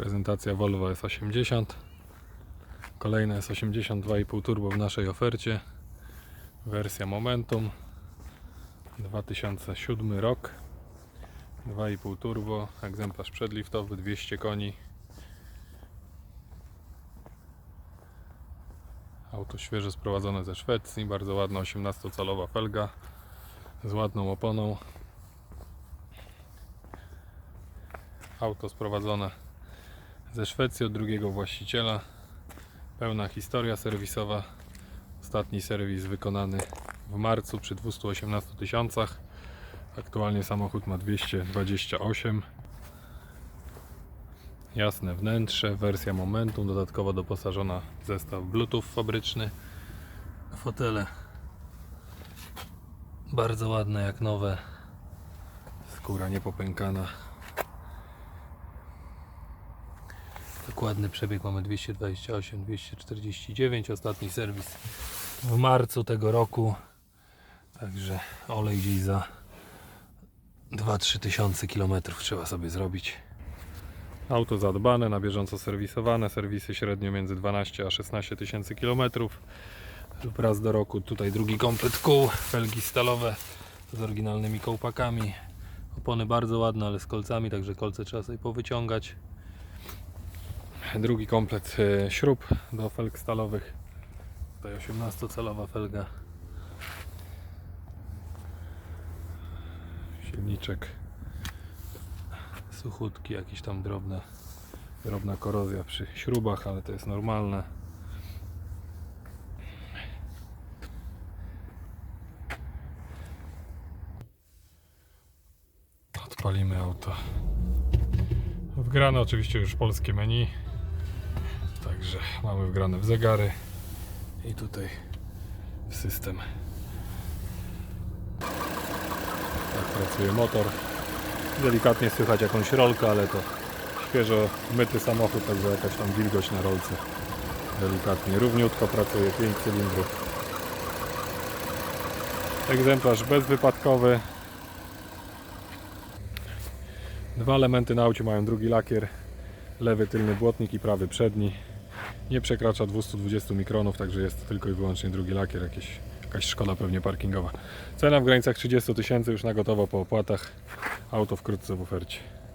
Prezentacja Volvo S80. Kolejne S80 2,5 turbo w naszej ofercie. Wersja Momentum. 2007 rok. 2,5 turbo. Egzemplarz przedliftowy 200 koni. Auto świeżo sprowadzone ze Szwecji. Bardzo ładna 18-calowa felga z ładną oponą. Auto sprowadzone ze Szwecji od drugiego właściciela. Pełna historia serwisowa. Ostatni serwis wykonany w marcu przy 218 tysiącach. Aktualnie samochód ma 228. Jasne wnętrze, wersja Momentum, dodatkowo doposażona w zestaw Bluetooth fabryczny. Fotele bardzo ładne jak nowe. Skóra niepopękana. Dokładny przebieg mamy 228, 249. Ostatni serwis w marcu tego roku. Także olej gdzieś za 2-3 tysiące kilometrów trzeba sobie zrobić. Auto zadbane, na bieżąco serwisowane. Serwisy średnio między 12 a 16 tysięcy kilometrów raz do roku. Tutaj drugi komplet kół, felgi stalowe z oryginalnymi kołpakami. Opony bardzo ładne, ale z kolcami, także kolce trzeba sobie powyciągać. Drugi komplet e, śrub do felg stalowych. Tutaj 18-calowa felga. Silniczek suchutki, jakieś tam drobne, drobna korozja przy śrubach, ale to jest normalne. Odpalimy auto. Wgrane oczywiście już polskie menu. Także mamy wgrane w zegary i tutaj w system. Tak pracuje motor. Delikatnie słychać jakąś rolkę, ale to świeżo myty samochód, także jakaś tam wilgoć na rolce. Delikatnie, równiutko pracuje, 5 cylindrów. Egzemplarz bezwypadkowy. Dwa elementy na aucie mają drugi lakier. Lewy tylny błotnik i prawy przedni. Nie przekracza 220 mikronów, także jest tylko i wyłącznie drugi lakier, jakieś, jakaś szkoda pewnie parkingowa. Cena w granicach 30 tysięcy już na gotowo po opłatach. Auto wkrótce w ofercie.